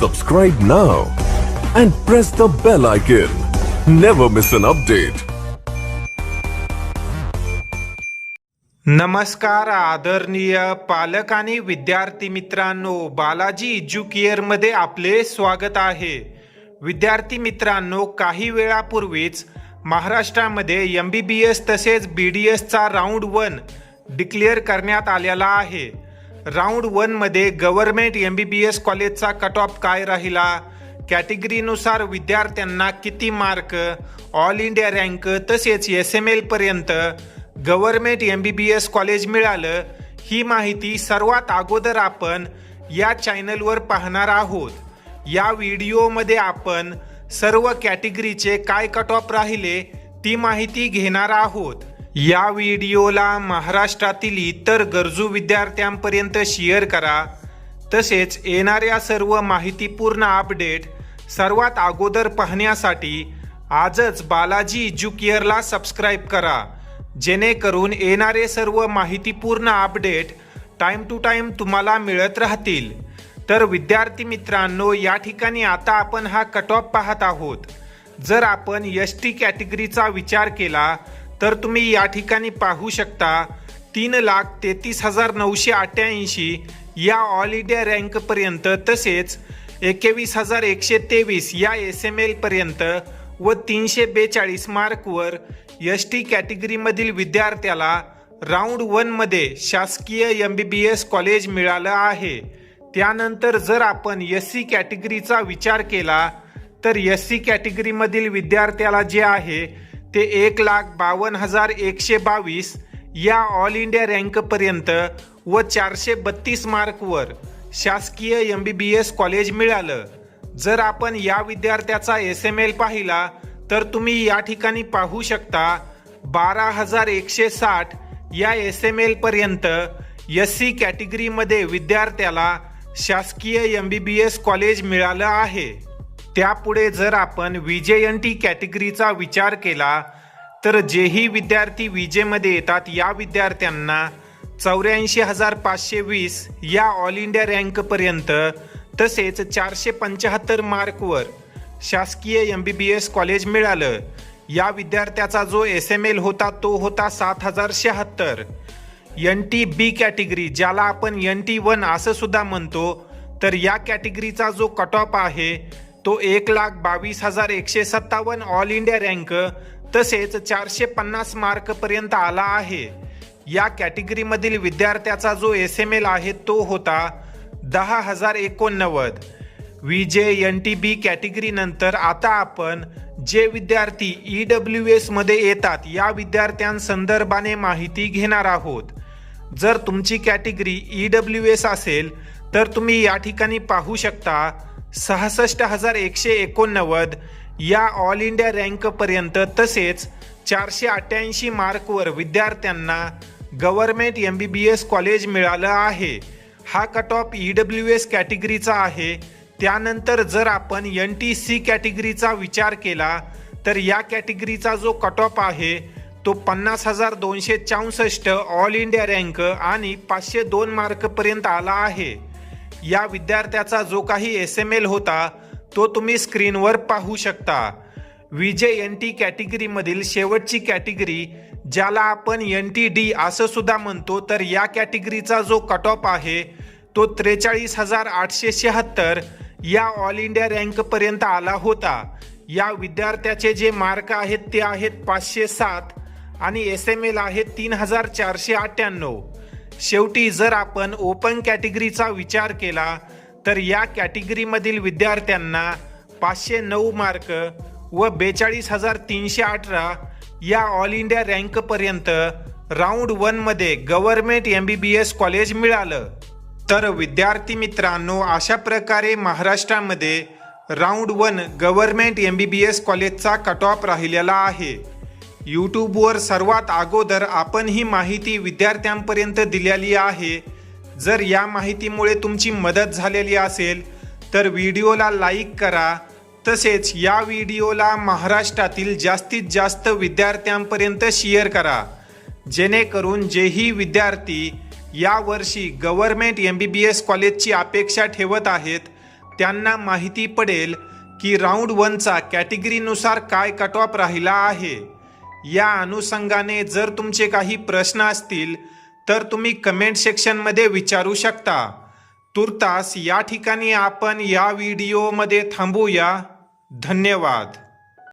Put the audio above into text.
Subscribe now and press the bell icon. Never miss an update. नमस्कार आदरणीय पालक आणि विद्यार्थी मित्रांनो बालाजी एज्युकेअरमध्ये आपले स्वागत आहे विद्यार्थी मित्रांनो काही वेळापूर्वीच महाराष्ट्रामध्ये एम बी बी एस तसेच बी डी एसचा राऊंड वन डिक्लेअर करण्यात आलेला आहे राऊंड वनमध्ये government M B B S कॉलेजचा कट ऑफ काय राहिला? कॅटेगरीनुसार विद्यार्थ्यांना किती मार्क? ऑल इंडिया रँक तसेच S M एलपर्यंत government M B B S college मिळालं? ही माहिती सर्वात अगोदर आपण या चॅनलवर पाहणार आहोत. या व्हिडिओमध्ये आपण सर्व कॅटेगरीचे काय कट ऑफ राहिले ती माहिती घेणार आहोत. या व्हिडिओला महाराष्ट्रातील इतर गरजू विद्यार्थ्यांपर्यंत शेअर करा. तसेच येणाऱ्या सर्व माहितीपूर्ण अपडेट सर्वात अगोदर पाहण्यासाठी आजच बालाजी एज्युकेअरला सबस्क्राईब करा. जेणेकरून येणारे सर्व माहितीपूर्ण अपडेट टाईम टू टाईम तुम्हाला मिळत राहतील. तर विद्यार्थी मित्रांनो या ठिकाणी आता आपण हा कट ऑफ पाहत आहोत. जर आपण एस टी कॅटेगरीचा विचार केला तर तुम्ही या ठिकाणी पाहू शकता तीन लाख तेहतीस हजार नऊशे अठ्ठ्याऐंशी या ऑल इंडिया रँकपर्यंत तसेच एकवीस हजार एकशे तेवीस या एस एम एलपर्यंत व तीनशे बेचाळीस मार्कवर एस टी कॅटेगरीमधील विद्यार्थ्याला राऊंड वनमध्ये शासकीय M B B S college मिळालं आहे. त्यानंतर जर आपण एस सी कॅटेगरीचा विचार केला तर एस सी कॅटेगरीमधील विद्यार्थ्याला जे आहे ते एक लाख बावन्न हजार एकशे बावीस या ऑल इंडिया रँकपर्यंत व चारशे बत्तीस मार्कवर शासकीय M B B S college मिळालं. जर आपण या विद्यार्थ्याचा एस एम एल पाहिला तर तुम्ही या ठिकाणी पाहू शकता बारा हजार एकशे साठ या एस एम एलपर्यंत एस सी कॅटेगरीमध्ये विद्यार्थ्याला शासकीय M B B S college मिळालं आहे. त्यापुढे जर आपण विजयंटी एन टी कॅटेगरीचा विचार केला तर जेही विद्यार्थी विजेमध्ये येतात या विद्यार्थ्यांना चौऱ्याऐंशी हजार पाचशे वीस या ऑल इंडिया रँकपर्यंत तसेच चारशे पंच्याहत्तर मार्कवर शासकीय M B B S college मिळालं. या विद्यार्थ्याचा जो एस एम एल होता तो होता सात हजार शहात्तर. एन टी बी कॅटेगरी ज्याला आपण एन टी वन असं सुद्धा म्हणतो तर या कॅटेगरीचा जो कट ऑफ आहे तो एक लाख बावीस हजार एकशे सत्तावन्न ऑल इंडिया रँक तसेच चारशे पन्नास मार्कपर्यंत आला आहे. या कॅटेगरीमधील विद्यार्थ्याचा जो एस एम एल आहे तो होता दहा हजार एकोणनव्वद. विजे एन टी बी कॅटेगरीनंतर आता आपण जे विद्यार्थी ई डब्ल्यू एसमध्ये येतात या विद्यार्थ्यांसंदर्भाने माहिती घेणार आहोत. जर तुमची कॅटेगरी ई डब्ल्यू एस असेल तर तुम्ही या ठिकाणी पाहू शकता सहासष्ट हजार एकशे एकोणनव्वद या ऑल इंडिया रँकपर्यंत तसेच चारशे अठ्ठ्याऐंशी मार्कवर विद्यार्थ्यांना government M B B S college मिळालं आहे. हा cut off E W S कॅटेगरीचा आहे. त्यानंतर जर आपण एन टी सी कॅटेगरीचा विचार केला तर या कॅटेगरीचा जो कट ऑफ आहे तो पन्नास हजार दोनशे चौसष्ट ऑल इंडिया रँक आणि पाचशे दोन मार्कपर्यंत आला आहे. या विद्यार्थ्याचा जो काही एस एम एल होता तो तुम्ही स्क्रीनवर पाहू शकता. विजय एन टी कॅटेगरीमधील शेवटची कॅटेगरी ज्याला आपण एन टी डी असं सुद्धा म्हणतो तर या कॅटेगरीचा जो कट ऑफ आहे तो त्रेचाळीस हजार आठशे शहात्तर या ऑल इंडिया रँकपर्यंत आला होता. या विद्यार्थ्याचे जे मार्क आहेत ते आहेत पाचशे सात आणि एस एम एल आहे तीन हजार चारशे अठ्ठ्याण्णव. शेवटी जर आपण ओपन कॅटेगरीचा विचार केला तर या कॅटेगरीमधील विद्यार्थ्यांना पाचशे नऊ मार्क व बेचाळीस हजार तीनशे अठरा या ऑल इंडिया रँकपर्यंत राऊंड वनमध्ये government M B B S college मिळालं. तर विद्यार्थी मित्रांनो अशा प्रकारे महाराष्ट्रामध्ये round one government M B B S कॉलेजचा कट ऑफ राहिलेला आहे. यूट्यूबवर सर्वात अगोदर आपण ही माहिती विद्यार्थ्यांपर्यंत दिलेली आहे. जर या माहितीमुळे तुमची मदत झालेली असेल तर व्हिडिओला लाईक करा. तसेच या व्हिडिओला महाराष्ट्रातील जास्तीत जास्त विद्यार्थ्यांपर्यंत शेअर करा. जेणेकरून जेही विद्यार्थी यावर्षी government M B B S कॉलेजची अपेक्षा ठेवत आहेत त्यांना माहिती पडेल की राऊंड वनचा कॅटेगरीनुसार काय कट ऑफ राहिला आहे. या अनुषंगाने जर तुमचे काही प्रश्न असतील तर तुम्ही कमेंट सेक्शनमध्ये विचारू शकता. तुर्तास या ठिकाणी आपण या व्हिडिओमध्ये थांबूया. धन्यवाद.